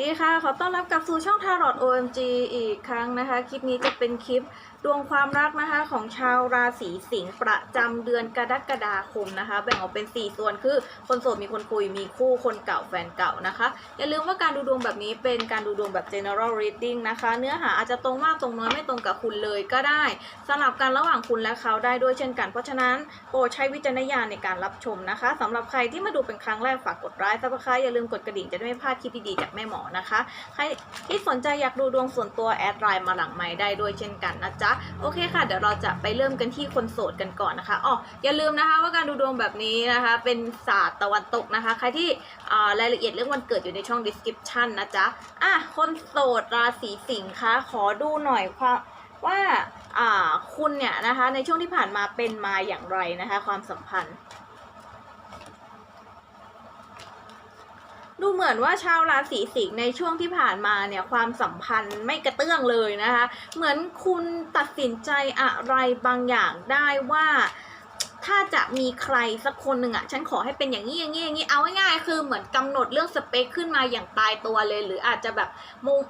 ดีค่ะ ขอต้อนรับกลับสู่ช่อง Tarot OMG อีกครั้งนะคะ คลิปนี้จะเป็นคลิปดวงความรักนะคะของชาวราศีสิงห์ประจำเดือนกรกฎาคมนะคะ แบ่งออกเป็น 4 ส่วนคือคนโสดมีคนคุยมีคู่คนเก่าแฟนเก่านะคะ อย่าลืมว่าการดูดวงแบบนี้เป็นการดูดวงแบบ general reading นะคะ เนื้อหาอาจจะตรงมากตรงน้อยไม่ตรงกับคุณเลยก็ได้สลับกันระหว่างคุณและเขาได้ด้วยเช่นกัน เพราะฉะนั้นโปรดใช้วิจารณญาณในการรับชมนะคะสำหรับใครที่มาดูเป็นครั้งแรกฝากกดไลค์ซับสไครต์อย่าลืมกดกระดิ่งจะได้ไม่พลาดคลิปดีๆจากแม่หมอนะคะ ใครที่สนใจอยากดูดวงส่วนตัวแอดไลน์มาหลังไม้ได้ด้วยเช่นกันนะจ๊ะ โอเคค่ะ เดี๋ยวเราจะไปเริ่มกันที่คนโสดกันก่อนนะคะอ๋ออย่าลืมนะคะว่าการดูดวงแบบนี้นะคะ เป็นศาสตร์ตะวันตกนะคะ ใครที่รายละเอียดเรื่องวันเกิดอยู่ในช่อง description นะจ๊ะ อะ คนโสดราศีสิงค์คะขอดูหน่อยความว่าคุณเนี่ยนะคะในช่วงที่ผ่านมาเป็นมาอย่างไรนะคะ ความสัมพันธ์ ดูเหมือนว่าชาวราศีสิงห์ในช่วงที่ผ่านมาเนี่ยความสัมพันธ์ไม่กระเตื้องเลยนะคะ เหมือนคุณตัดสินใจอะไรบางอย่างได้ว่า ถ้าจะมีใครสักคนหนึ่งอะฉันขอให้เป็นอย่างนี้อย่างนี้อย่างนี้เอาง่ายๆคือเหมือนกำหนดเรื่องสเปคขึ้นมาอย่างตายตัวเลย หรืออาจจะแบบ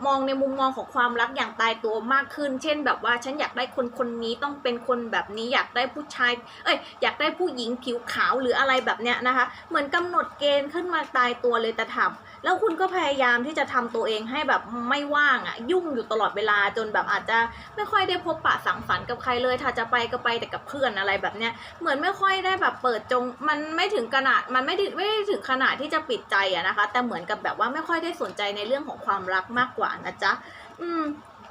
มองในมุมมองของความรักอย่างตายตัวมากขึ้น เช่นแบบว่าฉันอยากได้คนคนนี้ต้องเป็นคนแบบนี้อยากได้ผู้ชายเอ้ยอยากได้ผู้หญิงผิวขาวหรืออะไรแบบเนี้ยนะคะ เหมือนกำหนดเกณฑ์ขึ้นมาตายตัวเลยแต่ทำ แล้วคุณก็พยายามที่จะทำตัวเองให้แบบไม่ว่างอะ่ะยุ่งอยู่ตลอดเวลาจนแบบอาจจะไม่ค่อยได้พบปะสังสรรค์กับใครเลย ถ้าจะไปก็ไปแต่กับเพื่อนอะไรแบบเนี้ยเหมือนไม่ค่อยได้แบบเปิดจงมันไม่ถึงขนาดมันไม่ไม่ได้ถึงขนาดที่จะปิดใจอะนะคะ แต่เหมือนกับแบบว่าไม่ค่อยได้สนใจในเรื่องของความรักมากกว่านะจ๊ะอืม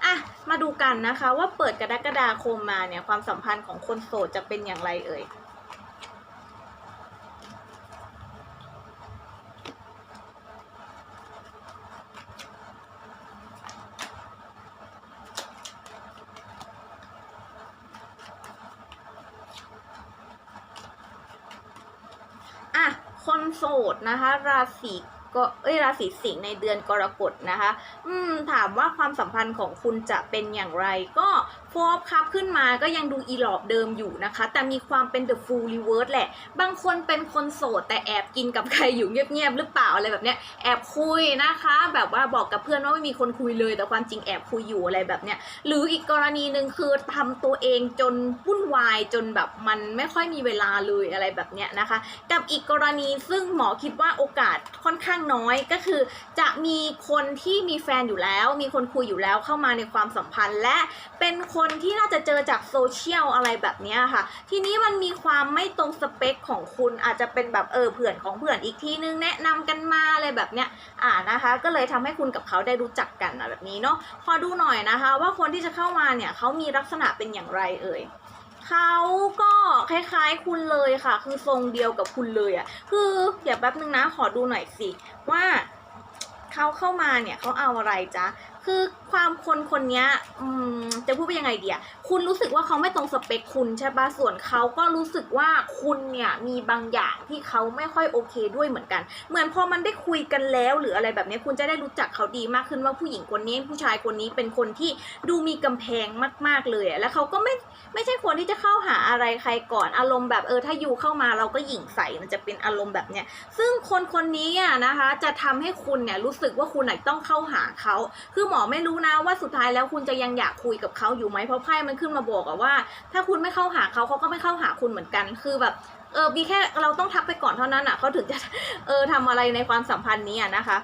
อะมาดูกันนะคะว่าเปิดกรกฎาคมมาเนี่ยความสัมพันธ์ของคนโสดจะเป็นอย่างไรเอ่ย নাহার রাফিক ก็เอ้ยราศีสิงห์ในเดือนกรกฎนะคะ อืมถามว่าความสัมพันธ์ของคุณจะเป็นอย่างไร ก็ฟอบครับขึ้นมาก็ยังดูอีหลอบเดิมอยู่นะคะ แต่มีความเป็น the full reverse แหละ บางคนเป็นคนโสด แต่แอบกินกับใครอยู่เงียบๆหรือเปล่าอะไรแบบเนี้ยแอบคุยนะคะ แบบว่าบอกกับเพื่อนว่าไม่มีคนคุยเลย แต่ความจริงแอบคุยอยู่อะไรแบบเนี้ยหรืออีกกรณีหนึ่งคือทำตัวเองจนวุ่นวายจนแบบมันไม่ค่อยมีเวลาเลยอะไรแบบเนี้ยนะคะ กับอีกกรณีซึ่งหมอคิดว่าโอกาสค่อนข้างน้อยก็คือ จะมีคนที่มีแฟนอยู่แล้ว มีคนคุยอยู่แล้วเข้ามาในความสัมพันธ์ และเป็นคนที่น่าจะเจอจากโซเชียลอะไรแบบนี้ค่ะ ทีนี้มันมีความไม่ตรงสเปคของคุณอาจจะเป็นแบบเออเพื่อนของเพื่อนอีกทีนึงแนะนำกันมาอะไรแบบเนี้ยอ่านะคะ ก็เลยทำให้คุณกับเขาได้รู้จักกันแบบนี้เนาะขอดูหน่อยนะคะ ว่าคนที่จะเข้ามาเนี่ยเขามีลักษณะเป็นอย่างไรเอ่ยเขาก็คล้ายๆคุณเลยค่ะ คือทรงเดียวกับคุณเลยอะ่ะ คือเดี๋ยวแป๊บนึงนะ ขอดูหน่อยสิ ว่าเขาเข้ามาเนี่ยเขาเอาอะไรจ๊ะ คือความคนคนนี้จะพูดว่ายังไงดีอะคุณรู้สึกว่าเขาไม่ตรงสเปคคุณใช่ปะส่วนเขาก็รู้สึกว่าคุณเนี่ยมีบางอย่างที่เขาไม่ค่อยโอเคด้วยเหมือนกัน เหมือนพอมันได้คุยกันแล้วหรืออะไรแบบนี้คุณจะได้รู้จักเขาดีมากขึ้นว่าผู้หญิงคนนี้ผู้ชายคนนี้เป็นคนที่ดูมีกำแพงมาก ๆเลยแล้วเขาก็ไม่ไม่ใช่คนที่จะเข้าหาอะไรใครก่อนอารมณ์แบบเออถ้าอยู่เข้ามาเราก็หยิ่งใส่มันจะเป็นอารมณ์แบบเนี้ยซึ่งคนคนนี้อะนะคะ จะทำให้คุณเนี่ยรู้สึกว่าคุณไหนต้องเข้าหาเขาคือหมอไม่รู้นะว่าสุดท้ายแล้วคุณจะยังอยากคุยกับเขาอยู่ไหมเพราะไพ่มันขึ้นมาบอกอะว่า ถ้าคุณไม่เข้าหาเขาเขาก็ไม่เข้าหาคุณเหมือนกัน คือแบบเออมีแค่เราต้องทักไปก่อนเท่านั้นอะเขาถึงจะเออทำอะไรในความสัมพันธ์นี้อะนะคะ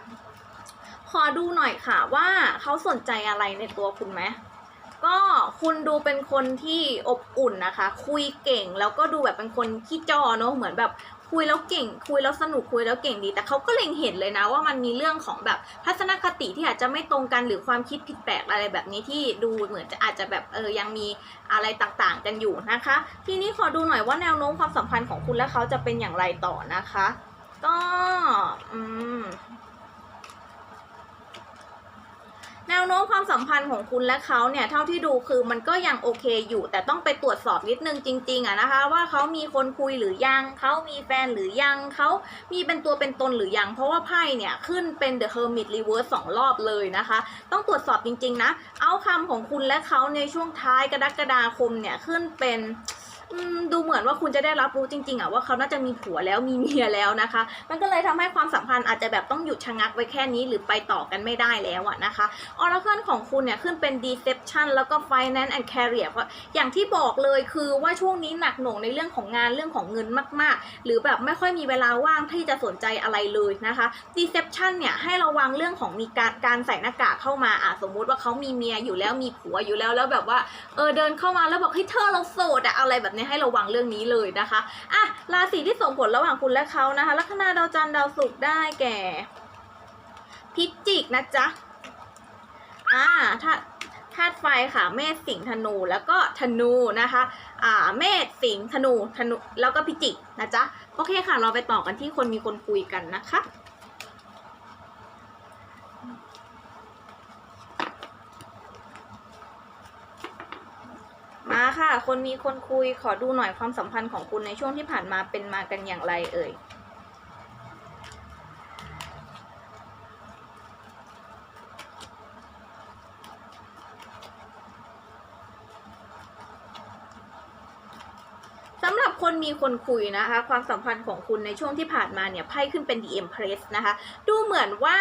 ขอดูหน่อยค่ะว่าเขาสนใจอะไรในตัวคุณไหมก็คุณดูเป็นคนที่อบอุ่นนะคะ คุยเก่งแล้วก็ดูแบบเป็นคนขี้จอเนอะเหมือนแบบ คุยแล้วเก่ง คุยแล้วสนุกคุยแล้วเก่งดี แต่เขาก็เล็งเห็นเลยนะว่ามันมีเรื่องของแบบทัศนคติที่อาจจะไม่ตรงกันหรือความคิดผิดแปลกอะไรแบบนี้ที่ดูเหมือนจะอาจจะแบบเออยังมีอะไรต่างๆ กันอยู่นะคะ ทีนี้ขอดูหน่อยว่าแนวโน้มความสัมพันธ์ของคุณและเขาจะเป็นอย่างไรต่อนะคะ ก็อืม แนวโน้มความสัมพันธ์ของคุณและเขาเนี่ยเท่าที่ดูคือมันก็ยังโอเคอยู่ แต่ต้องไปตรวจสอบนิดนึงจริงๆอะนะคะ ว่าเขามีคนคุยหรือยังเขามีแฟนหรือยังเขามีเป็นตัวเป็นตนหรือยัง เพราะว่าไพ่เนี่ยขึ้นเป็น The Hermit Reverse สองรอบเลยนะคะ ต้องตรวจสอบจริงๆนะเอาคำของคุณและเขาในช่วงท้ายกรกฎาคมเนี่ยขึ้นเป็น ดูเหมือนว่าคุณจะได้รับรู้จริงๆอะว่าเขาน่าจะมีผัวแล้วมีเมียแล้วนะคะ มันก็เลยทำให้ความสัมพันธ์อาจจะแบบต้องหยุดชะงักไว้แค่นี้หรือไปต่อกันไม่ได้แล้วอะนะคะ Oracle ของคุณเนี่ยขึ้นเป็น Deception แล้วก็ Finance and Career เพราะอย่างที่บอกเลยคือว่าช่วงนี้หนักหน่วงในเรื่องของงานเรื่องของเงินมาก ๆ หรือแบบไม่ค่อยมีเวลาว่างที่จะสนใจอะไรเลยนะคะ Deception เนี่ยให้ระวังเรื่องของมีการการใส่หน้ากากเข้ามาอะสมมุติว่าเขามีเมียอยู่แล้วมีผัวอยู่แล้วแล้วแบบว่าเออเดินเข้ามาแล้วบอกเฮ้เธอเราโสดอะอะไรแบบนี้ให้ระวังเรื่องนี้เลยนะคะอะราศีที่ส่งผลระหว่างคุณและเขานะคะ ลัคนาดาวจันทร์ดาวศุกร์ได้แก่ พิจิกนะจ๊ะอ่าธาธาตุไฟค่ะเมษสิงธนูแล้วก็ธนูนะคะอ่าเมษสิงธนูธนูแล้วก็พิจิกนะจ๊ะโอเคค่ะ เราไปต่อกันที่คนมีคนคุยกันนะคะ มาค่ะ คนมีคนคุยขอดูหน่อยความสัมพันธ์ของคุณในช่วงที่ผ่านมาเป็นมากันอย่างไรเอ่ยสำหรับคนมีคนคุยนะคะ ความสัมพันธ์ของคุณในช่วงที่ผ่านมาเนี่ยไพ่ขึ้นเป็น The Empress นะคะ ดูเหมือนว่า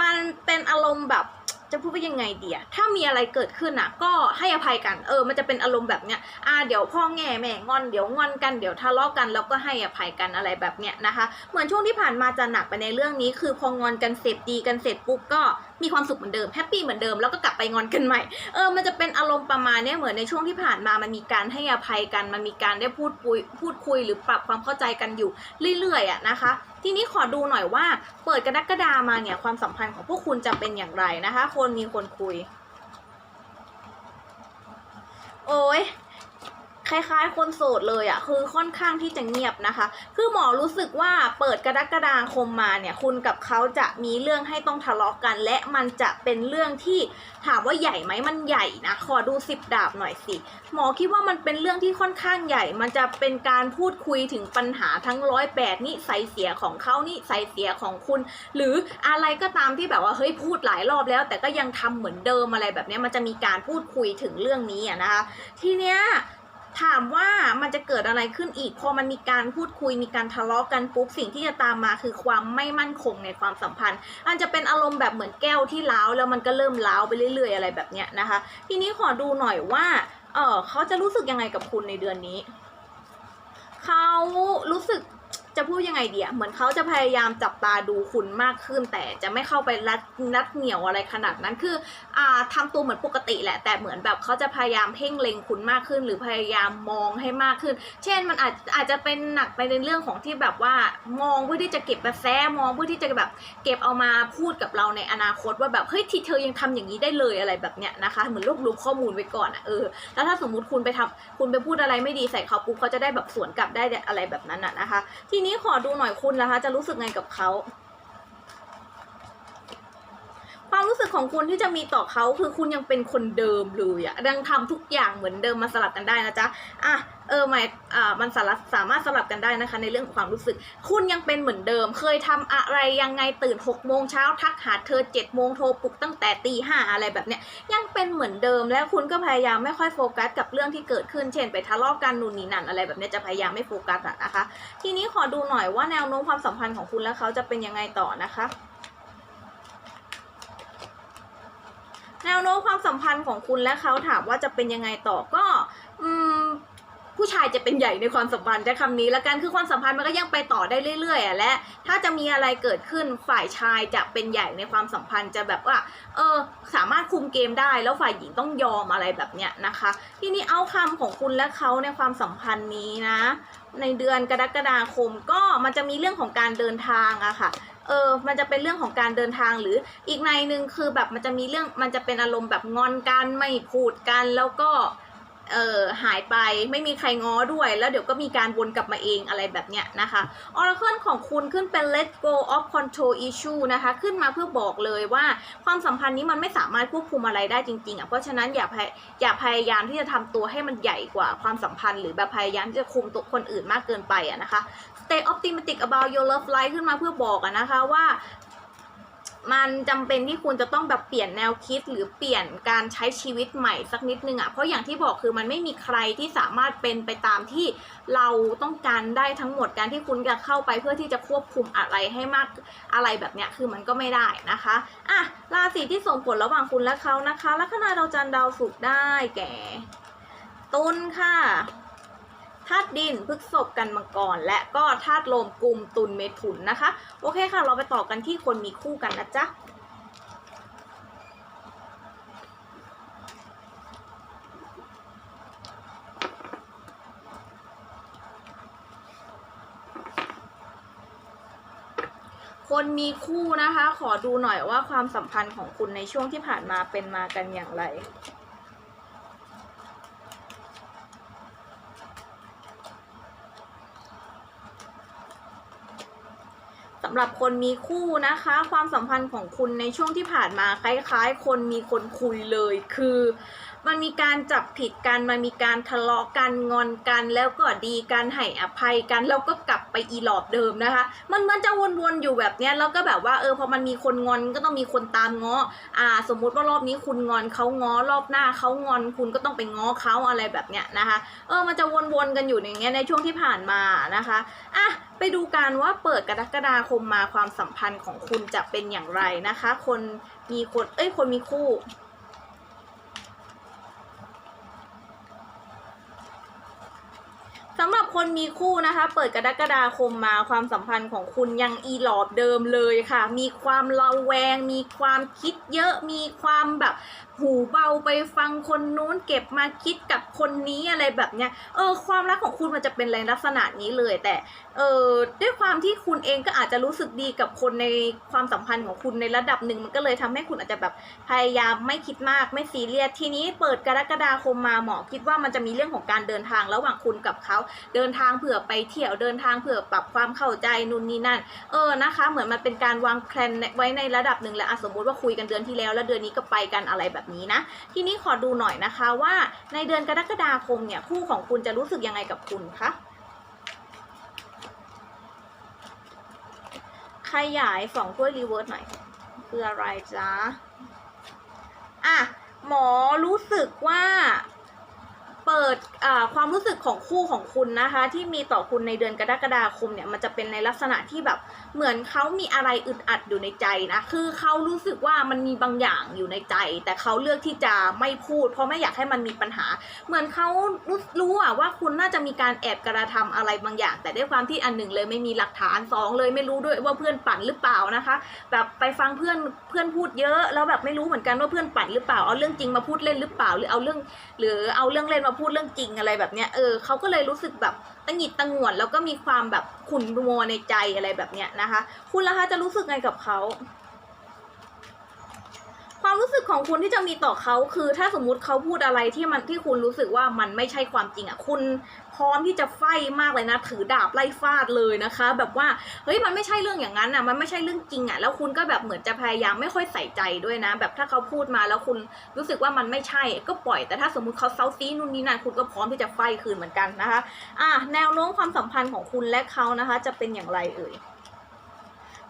มันเป็นอารมณ์แบบ จะพูดว่ายังไงเดียถ้ามีอะไรเกิดขึ้นอะ ก็ให้อภัยกัน เออ มันจะเป็นอารมณ์แบบเนี้ย อ่า เดี๋ยวพ่อแง่แม่งอน เดี๋ยวงอนกัน เดี๋ยวทะเลาะกัน แล้วก็ให้อภัยกันอะไรแบบเนี้ยนะคะ เหมือนช่วงที่ผ่านมาจะหนักไปในเรื่องนี้ คือพองอนกันเสร็จดีกันเสร็จปุ๊บก็มีความสุขเหมือนเดิมแฮปปี้เหมือนเดิมแล้วก็กลับไปงอนกันใหม่เออมันจะเป็นอารมณ์ประมาณเนี้ยเหมือนในช่วงที่ผ่านมามันมีการให้อภัยกัน มันมีการได้พูดคุยพูดคุยหรือปรับความเข้าใจกันอยู่เรื่อยๆอะนะคะ ทีนี้ขอดูหน่อยว่า เปิดกรกฎามาเนี่ยความสัมพันธ์ของพวกคุณจะเป็นอย่างไรนะคะ คนมีคนคุย โอ้ย คล้ายๆ คนโสดเลยอะ่ะคือค่อนข้างที่จะเงียบนะคะ คือหมอรู้สึกว่าเปิดกรกฎาคมมาเนี่ยคุณกับเขาจะมีเรื่องให้ต้องทะเลาะกัน และมันจะเป็นเรื่องที่ถามว่าใหญ่ไหมมันใหญ่นะขอดูสิบดาบหน่อยสิหมอคิดว่ามันเป็นเรื่องที่ค่อนข้างใหญ่ มันจะเป็นการพูดคุยถึงปัญหาทั้งร้อยแปดนิสัยเสียของเขานิสัยเสียของคุณ หรืออะไรก็ตามที่แบบว่าเฮ้ยพูดหลายรอบแล้ว แต่ก็ยังทำเหมือนเดิมอะไรแบบนี้มันจะมีการพูดคุยถึงเรื่องนี้อะนะคะทีเนี้ย ถามว่ามันจะเกิดอะไรขึ้นอีก พอมันมีการพูดคุยมีการทะเลาะกันปุ๊บสิ่งที่จะตามมาคือความไม่มั่นคงในความสัมพันธ์ อันจะเป็นอารมณ์แบบเหมือนแก้วที่ล้าวแล้วมันก็เริ่มล้าวไปเรื่อย ๆ อะไรแบบเนี้ยนะคะ ทีนี้ขอดูหน่อยว่าเออเขาจะรู้สึกยังไงกับคุณในเดือนนี้ เขารู้สึก จะพูดยังไงเดียเหมือนเขาจะพยายามจับตาดูคุณมากขึ้น แต่จะไม่เข้าไปรัดรัดเหนียวอะไรขนาดนั้นคืออ่าทำตัวเหมือนปกติแหละ แต่เหมือนแบบเขาจะพยายามเพ่งเล็งคุณมากขึ้น หรือพยายามมองให้มากขึ้น เช่นมันอาจอาจจะเป็นหนักไปในเรื่องของที่แบบว่ามองเพื่อที่จะเก็บกระแสมองเพื่อที่จะแบบเก็บเอามาพูดกับเราในอนาคตว่าแบบเฮ้ยที่เธอยังทำอย่างนี้ได้เลยอะไรแบบเนี้ยนะคะเหมือนรวบรวมข้อมูลไว้ก่อนอะเออแล้วถ้าสมมุติคุณไปทำคุณไปพูดอะไรไม่ดีใส่เขาปุ๊บเขาจะได้แบบสวนกลับได้อะไรแบบนั้นอะนะคะ ทีนี้ขอดูหน่อยคุณนะคะ จะรู้สึกไงกับเขา ความรู้สึกของคุณที่จะมีต่อเขาคือคุณยังเป็นคนเดิมเลยอะยังทำทุกอย่างเหมือนเดิมมาสลับกันได้นะจ๊ะอะเออหมายอ่ามันสลับสามารถสลับกันได้นะคะ ในเรื่องของความรู้สึก คุณยังเป็นเหมือนเดิม เคยทำอะไรยังไงตื่นหกโมงเช้าทักหาเธอเจ็ดโมงโทรปลุกตั้งแต่ตีห้าอะไรแบบเนี้ยยังเป็นเหมือนเดิมและคุณก็พยายามไม่ค่อยโฟกัสกับเรื่องที่เกิดขึ้นเช่นไปทะเลาะกันนู่นนี่นั่นอะไรแบบเนี้ยจะพยายามไม่โฟกัสอะนะคะ ทีนี้ขอดูหน่อยว่าแนวโน้มความสัมพันธ์ของคุณและเขาจะเป็นยังไงต่อนะคะ แนวโน้มความสัมพันธ์ของคุณและเขาถามว่าจะเป็นยังไงต่อก็อืมผู้ชายจะเป็นใหญ่ในความสัมพันธ์จะคำนี้ละกันคือความสัมพันธ์มันก็ยังไปต่อได้เรื่อยๆอะและถ้าจะมีอะไรเกิดขึ้นฝ่ายชายจะเป็นใหญ่ในความสัมพันธ์จะแบบว่า เออสามารถคุมเกมได้ แล้วฝ่ายหญิงต้องยอมอะไรแบบเนี้ยนะคะ ทีนี้เอาคำของคุณและเขาในความสัมพันธ์นี้นะ ในเดือนกรกฎาคมก็มันจะมีเรื่องของการเดินทางอะค่ะ เออมันจะเป็นเรื่องของการเดินทางหรืออีกในหนึ่งคือแบบมันจะมีเรื่องมันจะเป็นอารมณ์แบบงอนกันไม่พูดกันแล้วก็เออหายไปไม่มีใครง้อด้วย แล้วเดี๋ยวก็มีการวนกลับมาเองอะไรแบบเนี้ยนะคะ Oracle ของคุณขึ้นเป็น Let go of control issue นะคะ ขึ้นมาเพื่อบอกเลยว่าความสัมพันธ์นี้มันไม่สามารถควบคุมอะไรได้จริงๆอะเพราะฉะนั้นอย่าพยอย่าพยายามที่จะทำตัวให้มันใหญ่กว่าความสัมพันธ์ หรือแบบพยายามที่จะคุมตัวคนอื่นมากเกินไปอะนะคะ Stay optimistic about your love life ขึ้นมาเพื่อบอกอะนะคะว่ามันจำเป็นที่คุณจะต้องแบบเปลี่ยนแนวคิดหรือเปลี่ยนการใช้ชีวิตใหม่สักนิดนึงอะ่ะ เพราะอย่างที่บอกคือมันไม่มีใครที่สามารถเป็นไปตามที่เราต้องการได้ทั้งหมดการที่คุณจะเข้าไปเพื่อที่จะควบคุมอะไรให้มากอะไรแบบเนี้ยคือมันก็ไม่ได้นะคะอะราศีที่ส่งผลระหว่างคุณและเขานะคะลัคนาดาวจันทร์ดาวศุกร์ได้แก่ตุลค่ะ ธาตุดินพฤกษบกันมังกร และก็ธาตุลมกลุ่มตุลเมถุนนะคะ โอเคค่ะ เราไปต่อกันที่คนมีคู่กันนะจ๊ะคนมีคู่นะคะ ขอดูหน่อยว่าความสัมพันธ์ของคุณในช่วงที่ผ่านมาเป็นมากันอย่างไรำหรับคนมีคู่นะคะ ความสัมพันธ์ของคุณในช่วงที่ผ่านมาคล้าย ๆ คนมีคนคุยเลยคือ มันมีการจับผิดกัน มันมีการทะเลาะกันงอนกัน แล้วก็ดีกันให้อภัยกัน แล้วก็กลับไปอีหลอบเดิมนะคะ มันมันจะวนๆอยู่แบบเนี้ยแล้วก็แบบว่าเออพอมันมีคนงอนก็ต้องมีคนตามง้ออ่า สมมุติว่ารอบนี้คุณงอนเขาง้อรอบหน้าเขางอนคุณก็ต้องไปง้อเขาอะไรแบบเนี้ยนะคะ เออมันจะวนๆกันอยู่อย่างเงี้ยในช่วงที่ผ่านมานะคะอะไปดูกันว่าเปิดกรกฎาคมมาความสัมพันธ์ของคุณจะเป็นอย่างไรนะคะ คนมีคนเอ้ยคนมีคู่ สำหรับ คนมีคู่นะคะ เปิดกรกฎาคมมาความสัมพันธ์ของคุณยังอีหลอบเดิมเลยค่ะ มีความระแวง มีความคิดเยอะมีความแบบหูเบาไปฟังคนนู้นเก็บมาคิดกับคนนี้อะไรแบบเนี้ย เออ ความรักของคุณมันจะเป็นในลักษณะนี้เลยแต่ เออด้วยความที่คุณเองก็อาจจะรู้สึกดีกับคนในความสัมพันธ์ของคุณในระดับหนึ่งมันก็เลยทำให้คุณอาจจะแบบพยายามไม่คิดมากไม่ซีเรียสทีนี้เปิดกรกฎาคมมาหมอคิดว่ามันจะมีเรื่องของการเดินทางระหว่างคุณกับเขาเดินทางเผื่อไปเที่ยวเดินทางเผื่อปรับความเข้าใจนู่นนี่นั่น เออนะคะ เหมือนมันเป็นการวางแผนไว้ในระดับหนึ่งแล้วอะสมมติว่าคุยกันเดือนที่แล้ว แล้วเดือนนี้ก็ไปกันอะไรแบบนี้นะ ทีนี้ขอดูหน่อยนะคะว่าในเดือนกรกฎาคมเนี่ยคู่ของคุณจะรู้สึกยังไงกับคุณคะขยายสองถ้วยรีเวิร์สหน่อยคืออะไรจ๊ะอะหมอรู้สึกว่าเปิด ความรู้สึกของคู่ของคุณนะคะ ที่มีต่อคุณในเดือนกรกฎาคมเนี่ยมันจะเป็นในลักษณะที่แบบเหมือนเขามีอะไรอึดอัดอยู่ในใจนะคือเขารู้สึกว่ามันมีบางอย่างอยู่ในใจ แต่เขาเลือกที่จะไม่พูด เพราะไม่อยากให้มันมีปัญหา เหมือนเขารู้รู้อะว่าคุณน่าจะมีการแอบกระทำอะไรบางอย่าง แต่ด้วยความที่อันหนึ่งเลยไม่มีหลักฐานสองเลยไม่รู้ด้วยว่าเพื่อนปั่นหรือเปล่านะคะ แบบไปฟังเพื่อนเพื่อนพูดเยอะแล้วแบบไม่รู้เหมือนกันว่าเพื่อนปั่นหรือเปล่าเอาเรื่องจริงมาพูดเล่นหรือเปล่า หรือเอาเรื่อง หรือเอาเรื่องเล่นมาพูดเรื่องจริงอะไรแบบเนี้ยเออเขาก็เลยรู้สึกแบบตังหิดตังหงวนแล้วก็มีความแบบขุ่นมัวในใจอะไรแบบเนี้ยนะคะ คุณล่ะคะจะรู้สึกไงกับเขา ความรู้สึกของคุณที่จะมีต่อเขาคือ ถ้าสมมุติเขาพูดอะไรที่มันที่คุณรู้สึกว่ามันไม่ใช่ความจริงอะ คุณพร้อมที่จะไฟมากเลยนะ ถือดาบไล่ฟาดเลยนะคะ แบบว่าเฮ้ยมันไม่ใช่เรื่องอย่างนั้นอะ มันไม่ใช่เรื่องจริงอะ แล้วคุณก็แบบเหมือนจะพยายามไม่ค่อยใส่ใจด้วยนะ แบบถ้าเขาพูดมาแล้วคุณรู้สึกว่ามันไม่ใช่ ก็ปล่อยแต่ถ้าสมมุติเขาเซาซีนู่นนี่นั่นคุณก็พร้อมที่จะไฟคืนเหมือนกันนะคะ อะแนวโน้มความสัมพันธ์ของคุณและเขานะคะ จะเป็นอย่างไรเอ่ย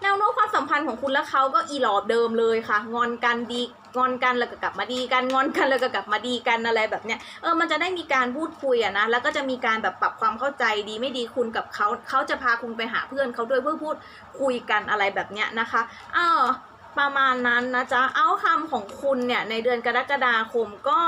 แนวโน้มความสัมพันธ์ของคุณและเขาก็อีหลอบเดิมเลยค่ะ งอนกันดีงอนกันแล้วก็กลับมาดีกันงอนกันแล้วก็กลับมาดีกันอะไรแบบเนี้ยเออมันจะได้มีการพูดคุยอะนะแล้วก็จะมีการแบบปรับความเข้าใจดีไม่ดีคุณกับเขาเขาจะพาคุณไปหาเพื่อนเขาด้วยเพื่อพูดคุยกันอะไรแบบเนี้ยนะคะเออประมาณนั้นนะจ๊ะเอาคำของคุณเนี่ยในเดือนกรกฎาคมก็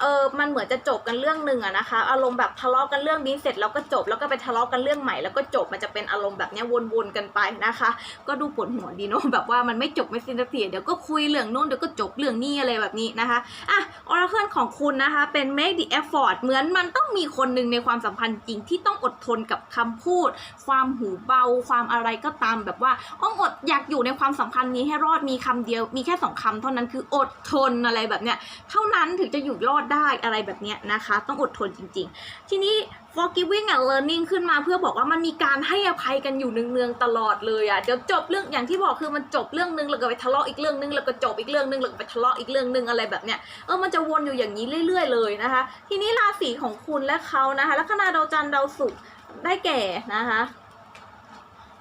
เออมันเหมือนจะจบกันเรื่องหนึ่งอะนะคะ อารมณ์แบบทะเลาะกันเรื่องนี้เสร็จแล้วก็จบ แล้วก็ไปทะเลาะกันเรื่องใหม่แล้วก็จบมันจะเป็นอารมณ์แบบเนี้ยวนๆกันไปนะคะ ก็ดูปวดหัวดีเนาะแบบว่ามันไม่จบไม่สิ้นสักทีเดี๋ยวก็คุยเรื่องนู้นเดี๋ยวก็จบเรื่องนี้อะไรแบบนี้นะคะอะออร์เคิลของคุณนะคะ เป็น make the effort เหมือนมันต้องมีคนหนึ่งในความสัมพันธ์จริงที่ต้องอดทนกับคำพูด ความหูเบา ความอะไรก็ตามแบบว่าอ้องอดอยากอยู่ในความสัมพันธ์นี้ให้รอดมีคำเดียวมีแค่สองคำเท่านั้นคืออดทนอะไรแบบเนี้ยเท่านั้นถึงจะอยู่รอดได้อะไรแบบเนี้ยนะคะ ต้องอดทนจริง ๆ ทีนี้ forgiving and learning ขึ้นมาเพื่อบอกว่ามันมีการให้อภัยกันอยู่เนืองๆตลอดเลยอะ่ะเดี๋ยวจบเรื่องอย่างที่บอกคือมันจบเรื่องนึงแล้วก็ไปทะเลาะอีกเรื่องนึงแล้วก็จบอีกเรื่องนึงแล้วก็ไปทะเลาะอีกเรื่องนึงอะไรแบบเนี้ยเออมันจะวนอยู่อย่างนี้เรื่อย ๆ เลยนะคะ ทีนี้ราศีของคุณและเขานะคะลัคนาดาวจันทร์ดาวศุกร์ได้แก่นะคะ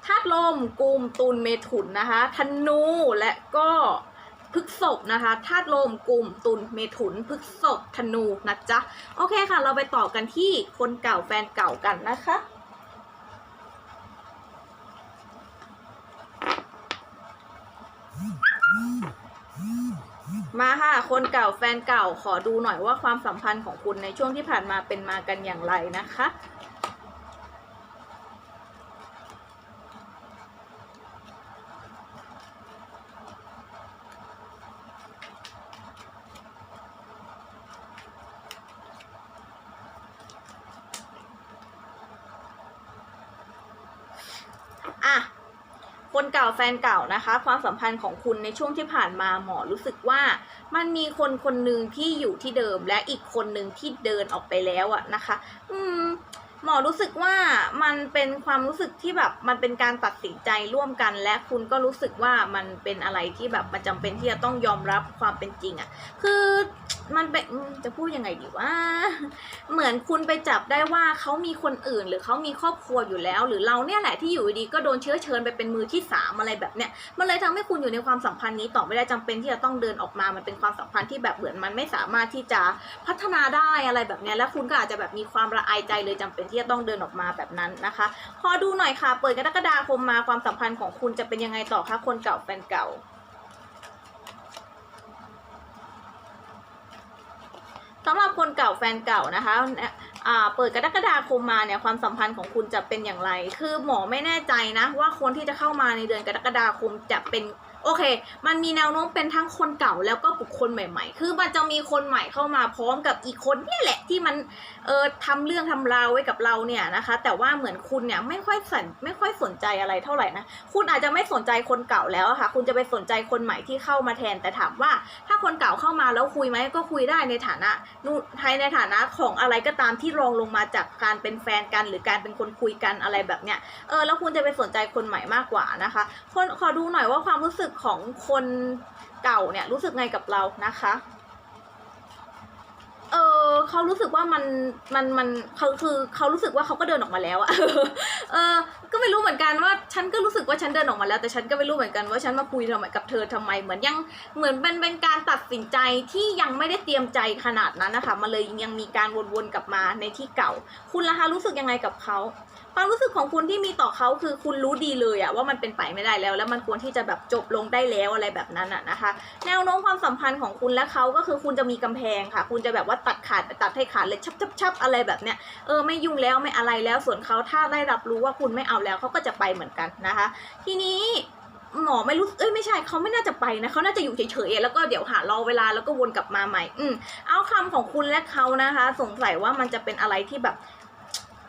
ธาตุลมกลุ่มตุลเมถุนนะคะธนูและก็ พฤกษบนะคะธาตุลมกลุ่มตุลเมถุนพฤกษบธนูนะจ๊ะโอเคค่ะ เราไปต่อกันที่คนเก่าแฟนเก่ากันนะคะมาค่ะ คนเก่าแฟนเก่าขอดูหน่อยว่าความสัมพันธ์ของคุณในช่วงที่ผ่านมาเป็นมากันอย่างไรนะคะอะ คนเก่าแฟนเก่านะคะ ความสัมพันธ์ของคุณในช่วงที่ผ่านมาหมอรู้สึกว่า มันมีคนคนหนึ่งที่อยู่ที่เดิมและอีกคนหนึ่งที่เดินออกไปแล้วอะนะคะ อืมหมอรู้สึกว่ามันเป็นความรู้สึกที่แบบมันเป็นการตัดสินใจร่วมกัน และคุณก็รู้สึกว่ามันเป็นอะไรที่แบบมันจำเป็นที่จะต้องยอมรับความเป็นจริงอะคือ มันเป็นจะพูดยังไงดีว่า เหมือนคุณไปจับได้ว่าเขามีคนอื่น หรือเขามีครอบครัวอยู่แล้ว หรือเราเนี่ยแหละที่อยู่ดีก็โดนเชื้อเชิญไปเป็นมือที่สามอะไรแบบเนี้ยมันเลยทำให้คุณอยู่ในความสัมพันธ์นี้ต่อไม่ได้จำเป็นที่จะต้องเดินออกมา มันเป็นความสัมพันธ์ที่แบบเหมือนมันไม่สามารถที่จะพัฒนาได้อะไรแบบเนี้ยแล้วคุณก็อาจจะแบบมีความระอายใจเลยจำเป็นที่จะต้องเดินออกมาแบบนั้นนะคะ พอดูหน่อยค่ะ เปิดกรกฎาคมมาความสัมพันธ์ของคุณจะเป็นยังไงต่อคะคนเก่าแฟนเก่า สำหรับคนเก่าแฟนเก่านะคะอ่าเปิดกรกฎาคมมาเนี่ยความสัมพันธ์ของคุณจะเป็นอย่างไร คือหมอไม่แน่ใจนะว่าคนที่จะเข้ามาในเดือนกรกฎาคมจะเป็น โอเค มันมีแนวโน้มเป็นทั้งคนเก่าแล้วก็บุคคลใหม่ ๆ คือมันจะมีคนใหม่เข้ามาพร้อมกับอีกคนเนี่ยแหละที่มันเออทำเรื่องทำราวไว้กับเราเนี่ยนะคะ แต่ว่าเหมือนคุณเนี่ยไม่ค่อยสนไม่ค่อยสนใจอะไรเท่าไหร่นะ คุณอาจจะไม่สนใจคนเก่าแล้วค่ะ คุณจะไปสนใจคนใหม่ที่เข้ามาแทน แต่ถามว่าถ้าคนเก่าเข้ามาแล้วคุยไหมก็คุยได้ในฐานะนู่นไทยในฐานะของอะไรก็ตามที่รองลงมาจากการเป็นแฟนกัน หรือการเป็นคนคุยกันอะไรแบบเนี้ย เออแล้วคุณจะไปสนใจคนใหม่มากกว่านะคะ คนขอดูหน่อยว่าความรู้สึกของคนเก่าเนี่ยรู้สึกไงกับเรานะคะ เออเขารู้สึกว่ามันมันมันเขาคือเขารู้สึกว่าเขาก็เดินออกมาแล้วอะเออ ก็ไม่รู้เหมือนกันว่า ฉันก็รู้สึกว่าฉันเดินออกมาแล้ว แต่ฉันก็ไม่รู้เหมือนกันว่าฉันมาคุยทำไมกับเธอทำไมเหมือนยังเหมือนเป็นเป็นการตัดสินใจที่ยังไม่ได้เตรียมใจขนาดนั้นนะคะมาเลยยังมีการวนๆกลับมาในที่เก่า คุณล่ะคะรู้สึกยังไงกับเขา ความรู้สึกของคุณที่มีต่อเขาคือคุณรู้ดีเลยอะว่ามันเป็นไปไม่ได้แล้ว แล้วมันควรที่จะแบบจบลงได้แล้วอะไรแบบนั้นอะนะคะ แนวโน้มความสัมพันธ์ของคุณและเขาก็คือคุณจะมีกำแพงค่ะ คุณจะแบบว่าตัดขาดตัดให้ขาดเลยชับชับชับอะไรแบบเนี้ยเออไม่ยุ่งแล้วไม่อะไรแล้วส่วนเขาถ้าได้รับรู้ว่าคุณไม่เอาแล้วเขาก็จะไปเหมือนกันนะคะ ทีนี้หมอไม่รู้ เอ้ยไม่ใช่เขาไม่น่าจะไปนะเขาน่าจะอยู่เฉยๆแล้วก็เดี๋ยวหารอเวลาแล้วก็วนกลับมาใหม่ อืมเอาคำของคุณและเขานะคะ สงสัยว่ามันจะเป็นอะไรที่แบบ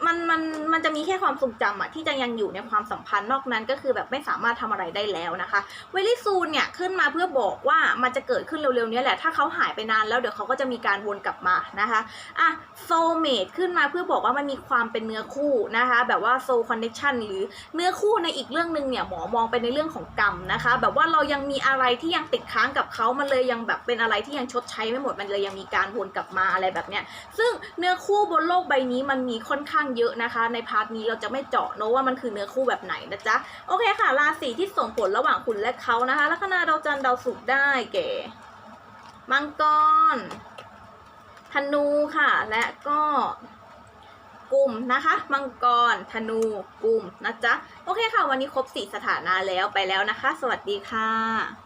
มันมันมันจะมีแค่ความทรงจำอะที่จะยังอยู่ในความสัมพันธ์นอกนั้นก็คือแบบไม่สามารถทำอะไรได้แล้วนะคะเวลิซูนเนี่ยขึ้นมาเพื่อบอกว่ามันจะเกิดขึ้นเร็วๆนี้แหละถ้าเขาหายไปนานแล้วเดี๋ยวเขาก็จะมีการวนกลับมานะคะอะโซเมดขึ้นมาเพื่อบอกว่ามันมีความเป็นเนื้อคู่นะคะ แบบว่าโซคอนเน c ชันหรือเนื้อคู่ในอีกเรื่องหนึ่งเนี่ยหมอมองไปในเรื่องของกรรมนะคะ แบบว่าเรายังมีอะไรที่ยังติดค้างกับเขามันเลยยังแบบเป็นอะไรที่ยังชดใช้ไม่หมดมันเลยยังมีการวนกลับมาอะไรแบบเนี้ยซึ่งเนื้อคู่บนโลกใบนี้มันมีค่อนข้างเยอะนะคะ ในพาร์ทนี้เราจะไม่เจาะเนอะว่ามันคือเนื้อคู่แบบไหนนะจ๊ะ โอเคค่ะ ราศีที่ส่งผลระหว่างคุณและเขานะคะลัคนาดาวจันทร์ดาวศุกร์ได้แก่มังกรธนูค่ะ และก็กลุ่มนะคะ มังกร ธนูกลุ่มนะจ๊ะ โอเคค่ะ วันนี้ครบสี่สถานะแล้วไปแล้วนะคะ สวัสดีค่ะ